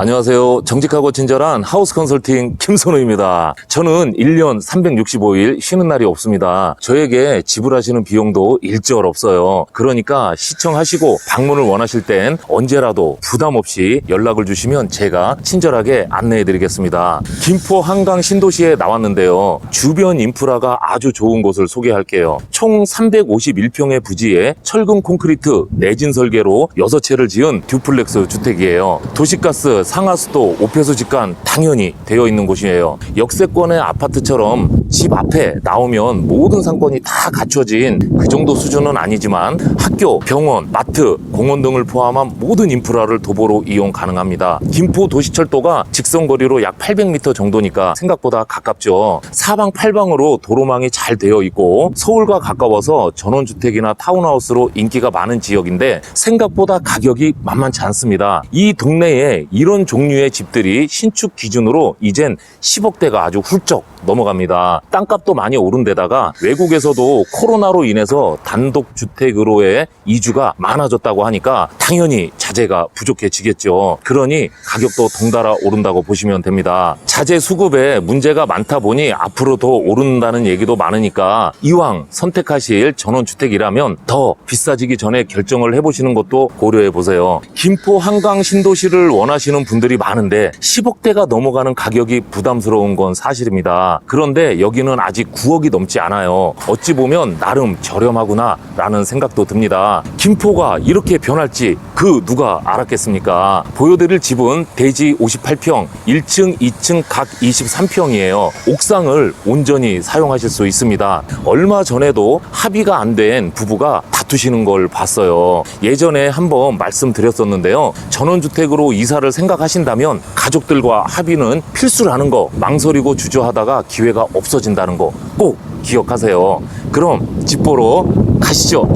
안녕하세요. 정직하고 친절한 하우스 컨설팅 김선우입니다. 저는 1년 365일 쉬는 날이 없습니다. 저에게 지불하시는 비용도 일절 없어요. 그러니까 시청하시고 방문을 원하실 땐 언제라도 부담 없이 연락을 주시면 제가 친절하게 안내해 드리겠습니다. 김포 한강 신도시에 나왔는데요. 주변 인프라가 아주 좋은 곳을 소개할게요. 총 351평의 부지에 철근 콘크리트 내진 설계로 6채를 지은 듀플렉스 주택이에요. 도시가스, 상하수도, 오폐수 직관 당연히 되어 있는 곳이에요. 역세권의 아파트처럼 집 앞에 나오면 모든 상권이 다 갖춰진 그 정도 수준은 아니지만 학교, 병원, 마트, 공원 등을 포함한 모든 인프라를 도보로 이용 가능합니다. 김포 도시철도가 직선거리로 약 800m 정도니까 생각보다 가깝죠. 사방 팔방으로 도로망이 잘 되어 있고 서울과 가까워서 전원주택이나 타운하우스로 인기가 많은 지역인데 생각보다 가격이 만만치 않습니다. 이 동네에 이런 종류의 집들이 신축 기준으로 이젠 10억대가 아주 훌쩍 넘어갑니다. 땅값도 많이 오른 데다가 외국에서도 코로나로 인해서 단독주택으로의 이주가 많아졌다고 하니까 당연히 자재가 부족해지겠죠. 그러니 가격도 덩달아 오른다고 보시면 됩니다. 자재 수급에 문제가 많다 보니 앞으로 더 오른다는 얘기도 많으니까 이왕 선택하실 전원주택이라면 더 비싸지기 전에 결정을 해보시는 것도 고려해 보세요. 김포 한강 신도시를 원하시는 분들이 많은데 10억대가 넘어가는 가격이 부담스러운 건 사실입니다. 그런데 여기는 아직 9억이 넘지 않아요. 어찌 보면 나름 저렴하구나 라는 생각도 듭니다. 김포가 이렇게 변할지 그 누가 알았겠습니까? 보여드릴 집은 대지 58평, 1층, 2층 각 23평이에요. 옥상을 온전히 사용하실 수 있습니다. 얼마 전에도 합의가 안 된 부부가 다투시는 걸 봤어요. 예전에 한번 말씀드렸었는데요. 전원주택으로 이사를 생각 하신다면 가족들과 합의는 필수라는 거 망설이고 주저하다가 기회가 없어진다는 거 꼭 기억하세요. 그럼 집 보러 가시죠.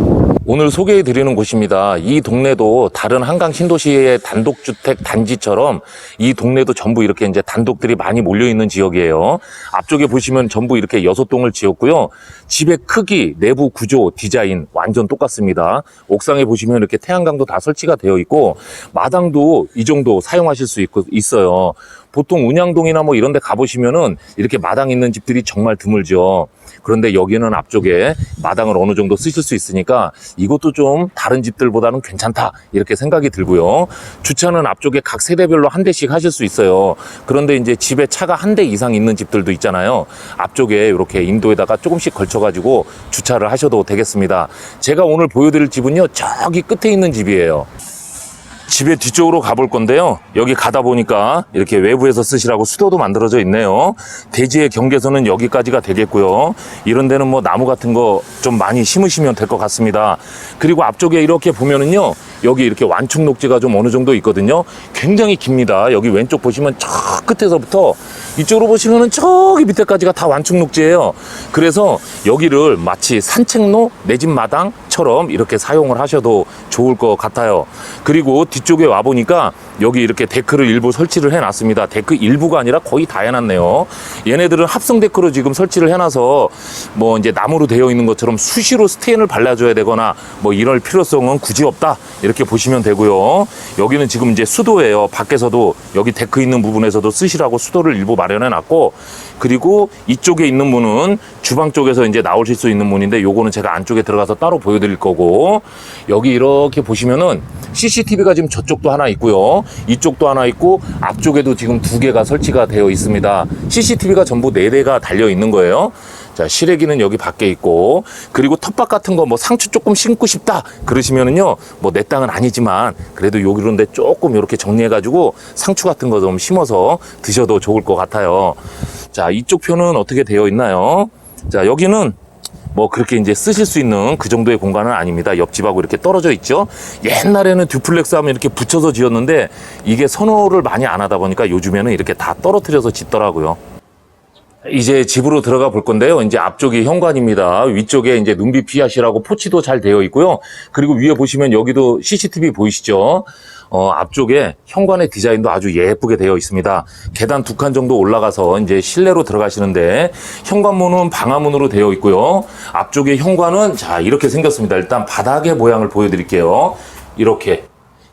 오늘 소개해 드리는 곳입니다. 이 동네도 다른 한강 신도시의 단독주택 단지처럼 이 동네도 전부 이렇게 이제 단독들이 많이 몰려 있는 지역이에요. 앞쪽에 보시면 전부 이렇게 여섯 동을 지었고요. 집의 크기, 내부 구조, 디자인 완전 똑같습니다. 옥상에 보시면 이렇게 태양광도 다 설치가 되어 있고 마당도 이 정도 사용하실 수 있고 있어요. 보통 운양동이나 뭐 이런 데 가보시면은 이렇게 마당 있는 집들이 정말 드물죠. 그런데 여기는 앞쪽에 마당을 어느 정도 쓰실 수 있으니까 이것도 좀 다른 집들보다는 괜찮다. 이렇게 생각이 들고요. 주차는 앞쪽에 각 세대별로 한 대씩 하실 수 있어요. 그런데 이제 집에 차가 한 대 이상 있는 집들도 있잖아요. 앞쪽에 이렇게 인도에다가 조금씩 걸쳐가지고 주차를 하셔도 되겠습니다. 제가 오늘 보여드릴 집은요. 저기 끝에 있는 집이에요. 집의 뒤쪽으로 가볼 건데요. 여기 가다 보니까 이렇게 외부에서 쓰시라고 수도도 만들어져 있네요. 대지의 경계선은 여기까지가 되겠고요. 이런 데는 뭐 나무 같은 거 좀 많이 심으시면 될 것 같습니다. 그리고 앞쪽에 이렇게 보면은요. 여기 이렇게 완충 녹지가 좀 어느 정도 있거든요. 굉장히 깁니다. 여기 왼쪽 보시면 저 끝에서부터 이쪽으로 보시면은 저기 밑에까지가 다 완충 녹지예요. 그래서 여기를 마치 산책로 내 집 마당처럼 이렇게 사용을 하셔도 좋을 것 같아요. 그리고 뒤 쪽에 와 보니까 여기 이렇게 데크를 일부 설치를 해놨습니다. 데크 일부가 아니라 거의 다 해놨네요. 얘네들은 합성 데크로 지금 설치를 해놔서 뭐 이제 나무로 되어 있는 것처럼 수시로 스테인을 발라줘야 되거나 뭐 이럴 필요성은 굳이 없다. 이렇게 보시면 되고요. 여기는 지금 이제 수도예요. 밖에서도 여기 데크 있는 부분에서도 쓰시라고 수도를 일부 마련해 놨고 그리고 이쪽에 있는 문은 주방 쪽에서 이제 나오실 수 있는 문인데 요거는 제가 안쪽에 들어가서 따로 보여드릴 거고 여기 이렇게 보시면은 CCTV가 지금 저쪽도 하나 있고요. 이쪽도 하나 있고 앞쪽에도 지금 두 개가 설치가 되어 있습니다. CCTV가 전부 네 대가 달려 있는 거예요. 자, 실외기는 여기 밖에 있고, 그리고 텃밭 같은 거 뭐 상추 조금 심고 싶다 그러시면은요, 뭐 내 땅은 아니지만 그래도 여기로인데 조금 이렇게 정리해 가지고 상추 같은 거 좀 심어서 드셔도 좋을 것 같아요. 자, 이쪽 표는 어떻게 되어 있나요? 자, 여기는 뭐 그렇게 이제 쓰실 수 있는 그 정도의 공간은 아닙니다. 옆집하고 이렇게 떨어져 있죠. 옛날에는 듀플렉스 하면 이렇게 붙여서 지었는데 이게 선호를 많이 안 하다 보니까 요즘에는 이렇게 다 떨어뜨려서 짓더라고요. 이제 집으로 들어가 볼 건데요. 이제 앞쪽이 현관입니다. 위쪽에 이제 눈비 피하시라고 포치도 잘 되어 있고요. 그리고 위에 보시면 여기도 CCTV 보이시죠? 어, 앞쪽에 현관의 디자인도 아주 예쁘게 되어 있습니다. 계단 두 칸 정도 올라가서 이제 실내로 들어가시는데 현관문은 방화문으로 되어 있고요. 앞쪽에 현관은 자, 이렇게 생겼습니다. 일단 바닥의 모양을 보여드릴게요. 이렇게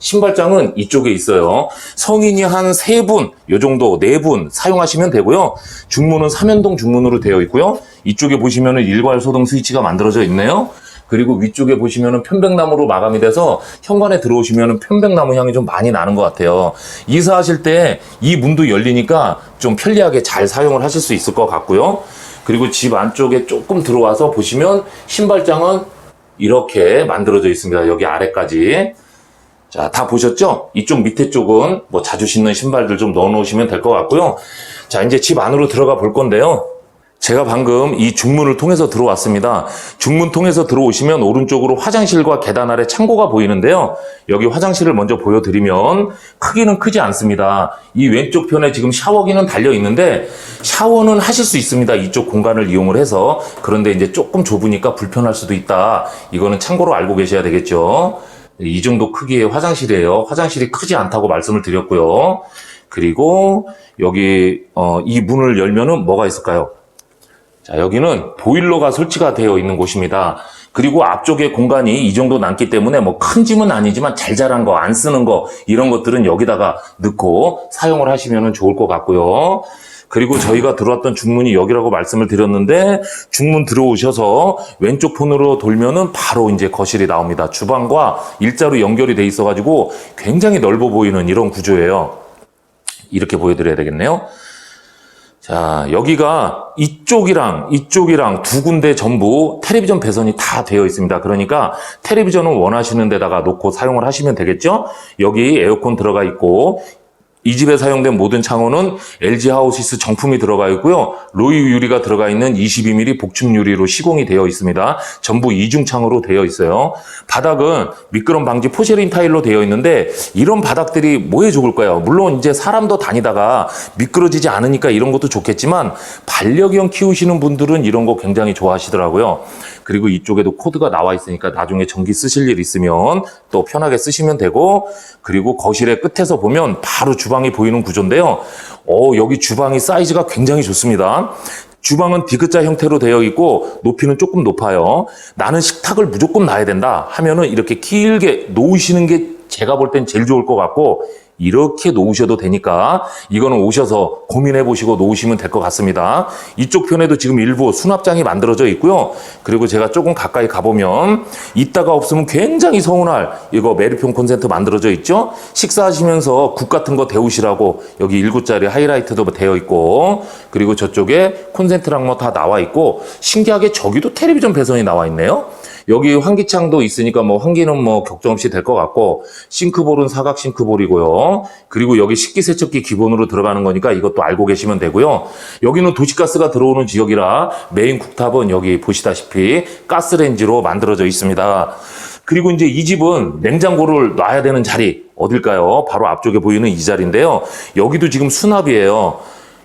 신발장은 이쪽에 있어요. 성인이 한 세 분, 요 정도 네 분 사용하시면 되고요. 중문은 삼연동 중문으로 되어 있고요. 이쪽에 보시면은 일괄 소등 스위치가 만들어져 있네요. 그리고 위쪽에 보시면은 편백나무로 마감이 돼서 현관에 들어오시면은 편백나무 향이 좀 많이 나는 것 같아요. 이사하실 때 이 문도 열리니까 좀 편리하게 잘 사용을 하실 수 있을 것 같고요. 그리고 집 안쪽에 조금 들어와서 보시면 신발장은 이렇게 만들어져 있습니다. 여기 아래까지. 자, 다 보셨죠? 이쪽 밑에 쪽은 뭐 자주 신는 신발들 좀 넣어 놓으시면 될 것 같고요. 자, 이제 집 안으로 들어가 볼 건데요. 제가 방금 이 중문을 통해서 들어왔습니다. 중문 통해서 들어오시면 오른쪽으로 화장실과 계단 아래 창고가 보이는데요. 여기 화장실을 먼저 보여드리면 크기는 크지 않습니다. 이 왼쪽 편에 지금 샤워기는 달려 있는데 샤워는 하실 수 있습니다. 이쪽 공간을 이용을 해서 그런데 이제 조금 좁으니까 불편할 수도 있다. 이거는 참고로 알고 계셔야 되겠죠. 이 정도 크기의 화장실이에요. 화장실이 크지 않다고 말씀을 드렸고요. 그리고 여기 어, 이 문을 열면은 뭐가 있을까요? 자, 여기는 보일러가 설치가 되어 있는 곳입니다. 그리고 앞쪽에 공간이 이 정도 남기 때문에 뭐 큰 짐은 아니지만 잘 자란 거, 안 쓰는 거, 이런 것들은 여기다가 넣고 사용을 하시면 좋을 것 같고요. 그리고 저희가 들어왔던 중문이 여기라고 말씀을 드렸는데 중문 들어오셔서 왼쪽 폰으로 돌면은 바로 이제 거실이 나옵니다. 주방과 일자로 연결이 돼 있어가지고 굉장히 넓어 보이는 이런 구조예요. 이렇게 보여드려야 되겠네요. 자, 여기가 이쪽이랑 이쪽이랑 두 군데 전부 텔레비전 배선이 다 되어 있습니다. 그러니까 텔레비전을 원하시는 데다가 놓고 사용을 하시면 되겠죠? 여기 에어컨 들어가 있고 이 집에 사용된 모든 창호는 LG 하우시스 정품이 들어가 있고요. 로이 유리가 들어가 있는 22mm 복층 유리로 시공이 되어 있습니다. 전부 이중창으로 되어 있어요. 바닥은 미끄럼 방지 포쉐린 타일로 되어 있는데 이런 바닥들이 뭐에 좋을까요? 물론 이제 사람도 다니다가 미끄러지지 않으니까 이런 것도 좋겠지만 반려견 키우시는 분들은 이런 거 굉장히 좋아하시더라고요. 그리고 이쪽에도 코드가 나와 있으니까 나중에 전기 쓰실 일 있으면 또 편하게 쓰시면 되고 그리고 거실의 끝에서 보면 바로 주방이 보이는 구조인데요. 어, 여기 주방이 사이즈가 굉장히 좋습니다. 주방은 디귿자 형태로 되어 있고 높이는 조금 높아요. 나는 식탁을 무조건 놔야 된다 하면은 이렇게 길게 놓으시는 게 제가 볼 땐 제일 좋을 것 같고 이렇게 놓으셔도 되니까 이거는 오셔서 고민해 보시고 놓으시면 될 것 같습니다. 이쪽 편에도 지금 일부 수납장이 만들어져 있고요. 그리고 제가 조금 가까이 가보면 이따가 없으면 굉장히 서운할 이거 메리평 콘센트 만들어져 있죠. 식사하시면서 국 같은 거 데우시라고 여기 1구짜리 하이라이트도 되어 있고 그리고 저쪽에 콘센트랑 뭐 다 나와 있고 신기하게 저기도 텔레비전 배선이 나와 있네요. 여기 환기창도 있으니까 뭐 환기는 뭐 걱정 없이 될 것 같고 싱크볼은 사각 싱크볼이고요. 그리고 여기 식기세척기 기본으로 들어가는 거니까 이것도 알고 계시면 되고요. 여기는 도시가스가 들어오는 지역이라 메인 국탑은 여기 보시다시피 가스레인지로 만들어져 있습니다. 그리고 이제 이 집은 냉장고를 놔야 되는 자리 어딜까요? 바로 앞쪽에 보이는 이 자리인데요. 여기도 지금 수납이에요.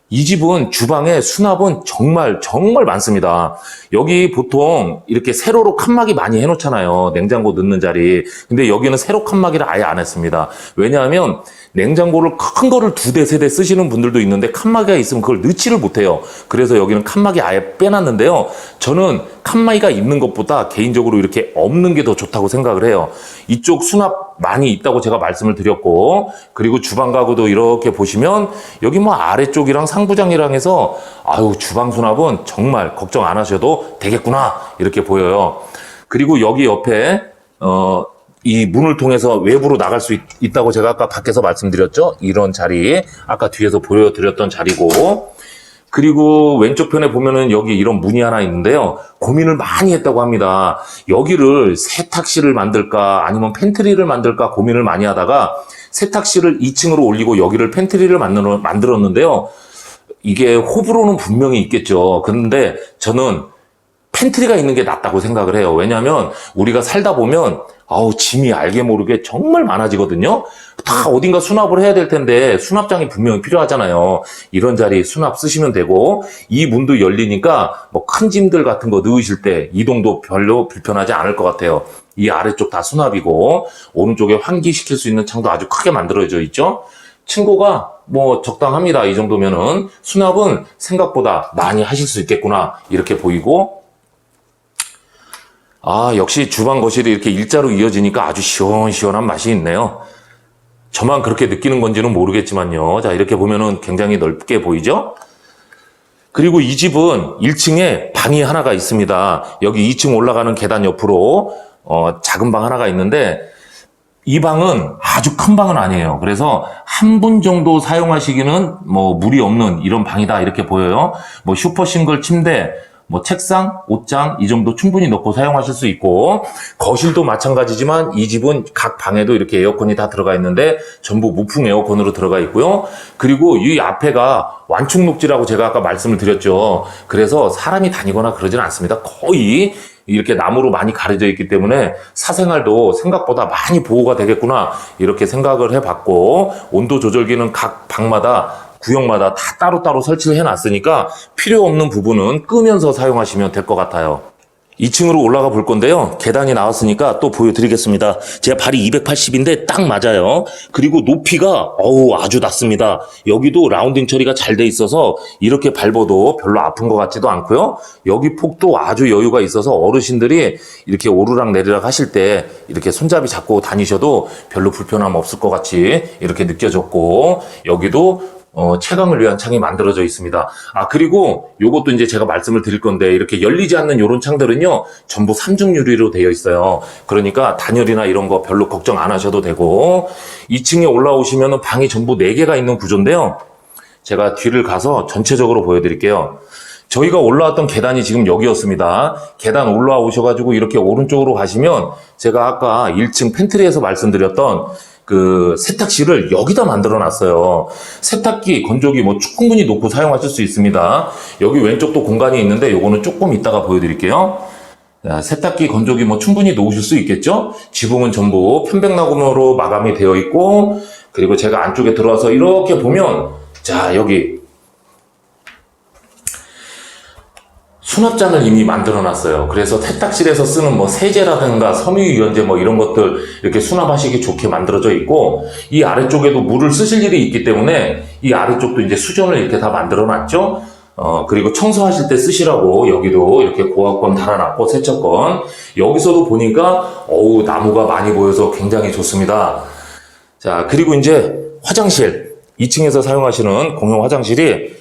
이 집은 주방에 수납은 정말 정말 많습니다. 여기 보통 이렇게 세로로 칸막이 많이 해놓잖아요. 냉장고 넣는 자리. 근데 여기는 세로 칸막이를 아예 안 했습니다. 왜냐하면 냉장고를 큰 거를 두 대, 세 대 쓰시는 분들도 있는데 칸막이가 있으면 그걸 넣지를 못해요. 그래서 여기는 칸막이 아예 빼놨는데요. 저는 칸막이가 있는 것보다 개인적으로 이렇게 없는 게 더 좋다고 생각을 해요. 이쪽 수납 많이 있다고 제가 말씀을 드렸고, 그리고 주방 가구도 이렇게 보시면 여기 뭐 아래쪽이랑 상부장이랑 해서 아유, 주방 수납은 정말 걱정 안 하셔도 되겠구나. 이렇게 보여요. 그리고 여기 옆에, 어, 이 문을 통해서 외부로 나갈 수 있, 다고 제가 아까 밖에서 말씀드렸죠? 이런 자리. 아까 뒤에서 보여드렸던 자리고. 그리고 왼쪽 편에 보면은 여기 이런 문이 하나 있는데요. 고민을 많이 했다고 합니다. 여기를 세탁실을 만들까 아니면 팬트리를 만들까 고민을 많이 하다가 세탁실을 2층으로 올리고 여기를 팬트리를 만들었는데요. 이게 호불호는 분명히 있겠죠. 그런데 저는 팬트리가 있는 게 낫다고 생각을 해요. 왜냐하면 우리가 살다 보면 아우 짐이 알게 모르게 정말 많아지거든요. 다 어딘가 수납을 해야 될 텐데 수납장이 분명히 필요하잖아요. 이런 자리 수납 쓰시면 되고 이 문도 열리니까 뭐 큰 짐들 같은 거 넣으실 때 이동도 별로 불편하지 않을 것 같아요. 이 아래쪽 다 수납이고 오른쪽에 환기시킬 수 있는 창도 아주 크게 만들어져 있죠. 층고가 뭐 적당합니다. 이 정도면은 수납은 생각보다 많이 하실 수 있겠구나 이렇게 보이고 아, 역시 주방 거실이 이렇게 일자로 이어지니까 아주 시원시원한 맛이 있네요. 저만 그렇게 느끼는 건지는 모르겠지만요. 자, 이렇게 보면은 굉장히 넓게 보이죠? 그리고 이 집은 1층에 방이 하나가 있습니다. 여기 2층 올라가는 계단 옆으로 어, 작은 방 하나가 있는데 이 방은 아주 큰 방은 아니에요. 그래서 한 분 정도 사용하시기는 뭐 무리 없는 이런 방이다 이렇게 보여요. 뭐 슈퍼 싱글 침대, 뭐 책상, 옷장 이 정도 충분히 넣고 사용하실 수 있고 거실도 마찬가지지만 이 집은 각 방에도 이렇게 에어컨이 다 들어가 있는데 전부 무풍 에어컨으로 들어가 있고요. 그리고 이 앞에가 완충 녹지라고 제가 아까 말씀을 드렸죠. 그래서 사람이 다니거나 그러지는 않습니다. 거의 이렇게 나무로 많이 가려져 있기 때문에 사생활도 생각보다 많이 보호가 되겠구나 이렇게 생각을 해봤고 온도 조절기는 각 방마다 구역마다 다 따로따로 설치를 해놨으니까 필요 없는 부분은 끄면서 사용하시면 될 것 같아요. 2층으로 올라가 볼 건데요. 계단이 나왔으니까 또 보여드리겠습니다. 제가 발이 280인데 딱 맞아요. 그리고 높이가 어우 아주 낮습니다. 여기도 라운딩 처리가 잘 돼 있어서 이렇게 밟아도 별로 아픈 것 같지도 않고요. 여기 폭도 아주 여유가 있어서 어르신들이 이렇게 오르락 내리락 하실 때 이렇게 손잡이 잡고 다니셔도 별로 불편함 없을 것 같이 이렇게 느껴졌고 여기도 어, 채광을 위한 창이 만들어져 있습니다. 아, 그리고 요것도 이제 제가 말씀을 드릴 건데, 이렇게 열리지 않는 요런 창들은요, 전부 삼중 유리로 되어 있어요. 그러니까 단열이나 이런 거 별로 걱정 안 하셔도 되고, 2층에 올라오시면 방이 전부 4개가 있는 구조인데요. 제가 뒤를 가서 전체적으로 보여드릴게요. 저희가 올라왔던 계단이 지금 여기였습니다. 계단 올라오셔가지고 이렇게 오른쪽으로 가시면 제가 아까 1층 팬트리에서 말씀드렸던 그 세탁실을 여기다 만들어 놨어요. 세탁기, 건조기 뭐 충분히 놓고 사용하실 수 있습니다. 여기 왼쪽도 공간이 있는데 요거는 조금 이따가 보여드릴게요. 자, 세탁기, 건조기 뭐 충분히 놓으실 수 있겠죠? 지붕은 전부 편백나무로 마감이 되어 있고 그리고 제가 안쪽에 들어와서 이렇게 보면 자 여기 수납장을 이미 만들어 놨어요. 그래서 세탁실에서 쓰는 뭐 세제라든가 섬유유연제 뭐 이런 것들 이렇게 수납하시기 좋게 만들어져 있고 이 아래쪽에도 물을 쓰실 일이 있기 때문에 이 아래쪽도 이제 수전을 이렇게 다 만들어 놨죠. 어, 그리고 청소하실 때 쓰시라고 여기도 이렇게 고압권 달아놨고 세척권. 여기서도 보니까 어우 나무가 많이 보여서 굉장히 좋습니다. 자, 그리고 이제 화장실. 2층에서 사용하시는 공용 화장실이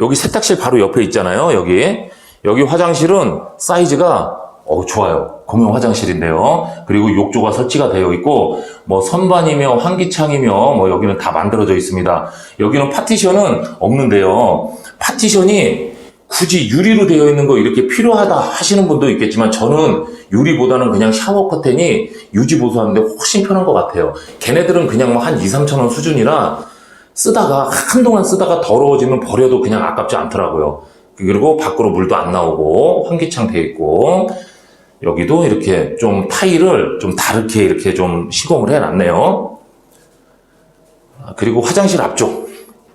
여기 세탁실 바로 옆에 있잖아요. 여기. 여기 화장실은 사이즈가 어, 좋아요. 공용 화장실인데요. 그리고 욕조가 설치가 되어 있고, 뭐 선반이며 환기창이며, 뭐 여기는 다 만들어져 있습니다. 여기는 파티션은 없는데요. 파티션이 굳이 유리로 되어 있는 거 이렇게 필요하다 하시는 분도 있겠지만, 저는 유리보다는 그냥 샤워 커튼이 유지 보수하는데 훨씬 편한 것 같아요. 걔네들은 그냥 뭐 한 2, 3천 원 수준이라 쓰다가, 한동안 쓰다가 더러워지면 버려도 그냥 아깝지 않더라고요. 그리고 밖으로 물도 안 나오고 환기창 돼 있고 여기도 이렇게 좀 타일을 좀 다르게 이렇게 좀 시공을 해 놨네요. 아, 그리고 화장실 앞쪽.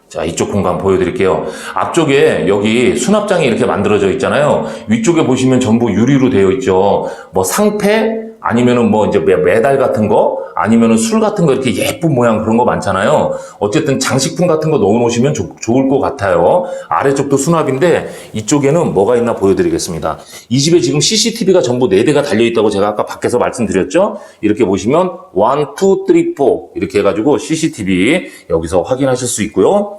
자, 이쪽 공간 보여드릴게요. 앞쪽에 여기 수납장이 이렇게 만들어져 있잖아요. 위쪽에 보시면 전부 유리로 되어 있죠. 뭐 상패, 아니면은 뭐 이제 매- 메달 같은 거, 아니면은 술 같은 거 이렇게 예쁜 모양 그런 거 많잖아요. 어쨌든 장식품 같은 거 넣어놓으시면 좋- 좋을 것 같아요. 아래쪽도 수납인데 이쪽에는 뭐가 있나 보여드리겠습니다. 이 집에 지금 CCTV가 전부 4대가 달려있다고 제가 아까 밖에서 말씀드렸죠? 이렇게 보시면 1, 2, 3, 4 이렇게 해가지고 CCTV 여기서 확인하실 수 있고요.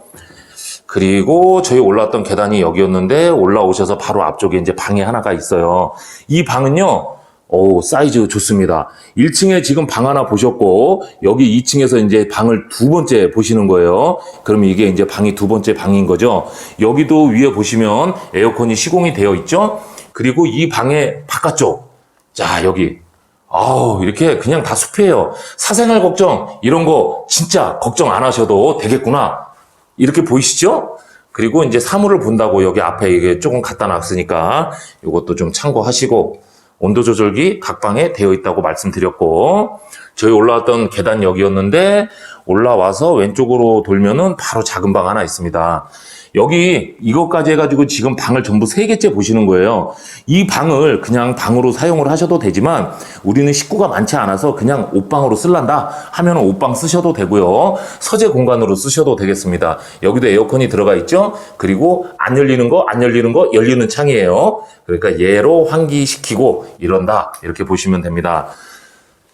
그리고 저희 올라왔던 계단이 여기였는데 올라오셔서 바로 앞쪽에 이제 방이 하나가 있어요. 이 방은요. 오, 사이즈 좋습니다. 1층에 지금 방 하나 보셨고, 여기 2층에서 이제 방을 두 번째 보시는 거예요. 그럼 이게 이제 방이 두 번째 방인 거죠. 여기도 위에 보시면 에어컨이 시공이 되어 있죠. 그리고 이 방의 바깥쪽. 자, 여기. 아우, 이렇게 그냥 다 숲이에요. 사생활 걱정, 이런 거 진짜 걱정 안 하셔도 되겠구나. 이렇게 보이시죠? 그리고 이제 사물을 본다고 여기 앞에 이게 조금 갖다 놨으니까 이것도 좀 참고하시고 온도 조절기 각 방에 되어 있다고 말씀드렸고 저희 올라왔던 계단 여기였는데 올라와서 왼쪽으로 돌면은 바로 작은 방 하나 있습니다. 여기 이것까지 해가지고 지금 방을 전부 세 개째 보시는 거예요. 이 방을 그냥 방으로 사용을 하셔도 되지만 우리는 식구가 많지 않아서 그냥 옷방으로 쓸란다 하면 옷방 쓰셔도 되고요. 서재 공간으로 쓰셔도 되겠습니다. 여기도 에어컨이 들어가 있죠. 그리고 안 열리는 거, 안 열리는 거, 열리는 창이에요. 그러니까 얘로 환기시키고 이런다. 이렇게 보시면 됩니다.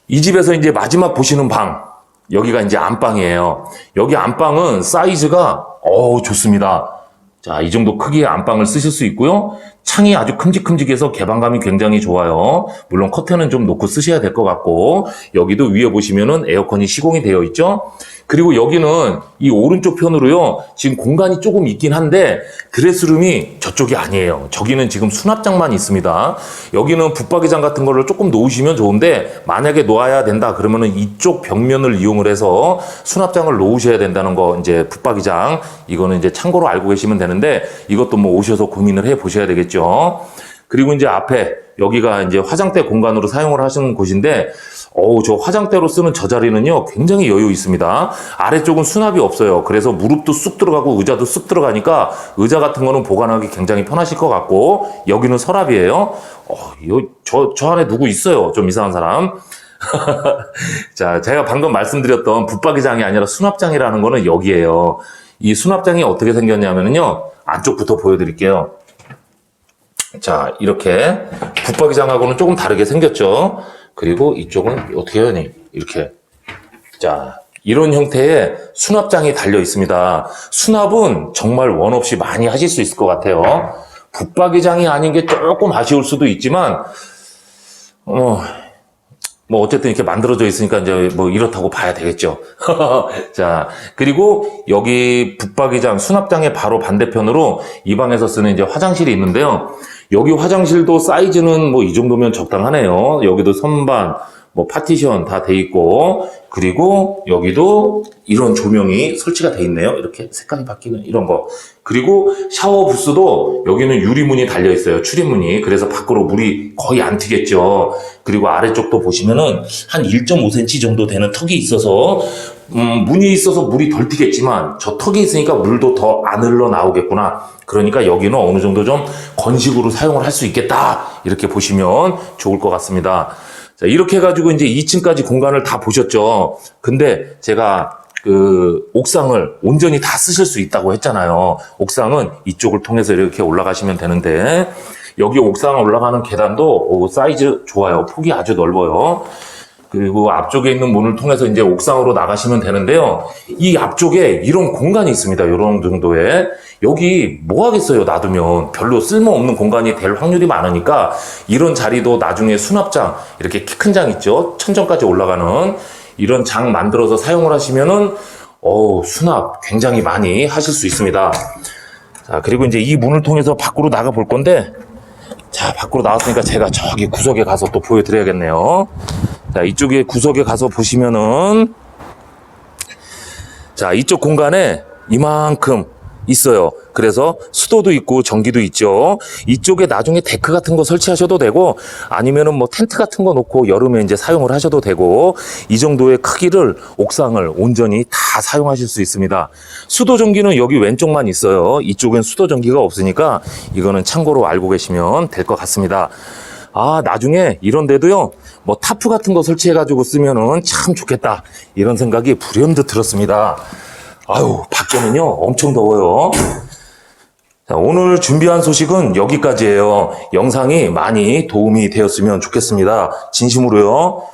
이 집에서 이제 마지막 보시는 방. 여기가 이제 안방이에요. 여기 안방은 사이즈가 어우 좋습니다. 자, 이 정도 크기의 안방을 쓰실 수 있고요. 창이 아주 큼직큼직해서 개방감이 굉장히 좋아요. 물론 커튼은 좀 놓고 쓰셔야 될 것 같고, 여기도 위에 보시면은 에어컨이 시공이 되어 있죠. 그리고 여기는 이 오른쪽 편으로요, 지금 공간이 조금 있긴 한데, 드레스룸이 저쪽이 아니에요. 저기는 지금 수납장만 있습니다. 여기는 붙박이장 같은 거를 조금 놓으시면 좋은데, 만약에 놓아야 된다 그러면은 이쪽 벽면을 이용을 해서 수납장을 놓으셔야 된다는 거, 이제 붙박이장, 이거는 이제 참고로 알고 계시면 되는데, 이것도 뭐 오셔서 고민을 해 보셔야 되겠죠. 그리고 이제 앞에 여기가 이제 화장대 공간으로 사용을 하시는 곳인데, 어우, 저 화장대로 쓰는 저 자리는요, 굉장히 여유 있습니다. 아래쪽은 수납이 없어요. 그래서 무릎도 쑥 들어가고 의자도 쑥 들어가니까 의자 같은 거는 보관하기 굉장히 편하실 것 같고, 여기는 서랍이에요. 어, 요, 저, 저 안에 누구 있어요. 좀 이상한 사람. 자, 제가 방금 말씀드렸던 붙박이장이 아니라 수납장이라는 거는 여기에요. 이 수납장이 어떻게 생겼냐면요. 안쪽부터 보여드릴게요. 자, 이렇게 붙박이장하고는 조금 다르게 생겼죠. 그리고 이쪽은 어떻게 하니? 이렇게. 자, 이런 형태의 수납장이 달려 있습니다. 수납은 정말 원 없이 많이 하실 수 있을 것 같아요. 붙박이장이 아닌 게 조금 아쉬울 수도 있지만, 어, 뭐 어쨌든 이렇게 만들어져 있으니까 이제 뭐 이렇다고 봐야 되겠죠. 자, 그리고 여기 붙박이장 수납장의 바로 반대편으로 이 방에서 쓰는 이제 화장실이 있는데요. 여기 화장실도 사이즈는 뭐 이 정도면 적당하네요. 여기도 선반, 뭐 파티션 다 돼 있고 그리고 여기도 이런 조명이 설치가 돼 있네요. 이렇게 색깔이 바뀌는 이런 거. 그리고 샤워 부스도 여기는 유리문이 달려 있어요. 출입문이. 그래서 밖으로 물이 거의 안 튀겠죠. 그리고 아래쪽도 보시면은 한 1.5cm 정도 되는 턱이 있어서 음, 문이 있어서 물이 덜 튀겠지만 저 턱이 있으니까 물도 더 안 흘러 나오겠구나. 그러니까 여기는 어느 정도 좀 건식으로 사용을 할 수 있겠다. 이렇게 보시면 좋을 것 같습니다. 자, 이렇게 해가지고 이제 2층까지 공간을 다 보셨죠. 근데 제가 그 옥상을 온전히 다 쓰실 수 있다고 했잖아요. 옥상은 이쪽을 통해서 이렇게 올라가시면 되는데 여기 옥상 올라가는 계단도 오, 사이즈 좋아요. 폭이 아주 넓어요. 그리고 앞쪽에 있는 문을 통해서 이제 옥상으로 나가시면 되는데요. 이 앞쪽에 이런 공간이 있습니다. 이런 정도의. 여기 뭐 하겠어요, 놔두면. 별로 쓸모없는 공간이 될 확률이 많으니까 이런 자리도 나중에 수납장, 이렇게 키 큰 장 있죠? 천정까지 올라가는 이런 장 만들어서 사용을 하시면은, 어 수납 굉장히 많이 하실 수 있습니다. 자, 그리고 이제 이 문을 통해서 밖으로 나가 볼 건데, 자, 밖으로 나왔으니까 제가 저기 구석에 가서 또 보여드려야겠네요. 자, 이쪽에 구석에 가서 보시면은, 자, 이쪽 공간에 이만큼 있어요. 그래서 수도도 있고 전기도 있죠. 이쪽에 나중에 데크 같은 거 설치하셔도 되고 아니면은 뭐 텐트 같은 거 놓고 여름에 이제 사용을 하셔도 되고 이 정도의 크기를 옥상을 온전히 다 사용하실 수 있습니다. 수도 전기는 여기 왼쪽만 있어요. 이쪽엔 수도 전기가 없으니까 이거는 참고로 알고 계시면 될 것 같습니다. 아, 나중에 이런 데도요, 뭐 타프 같은 거 설치해 가지고 쓰면은 참 좋겠다. 이런 생각이 불현듯 들었습니다. 아유, 밖에는요, 엄청 더워요. 자, 오늘 준비한 소식은 여기까지예요. 영상이 많이 도움이 되었으면 좋겠습니다. 진심으로요.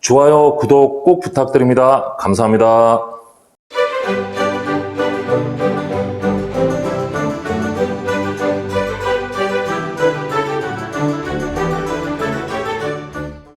좋아요, 구독 꼭 부탁드립니다. 감사합니다.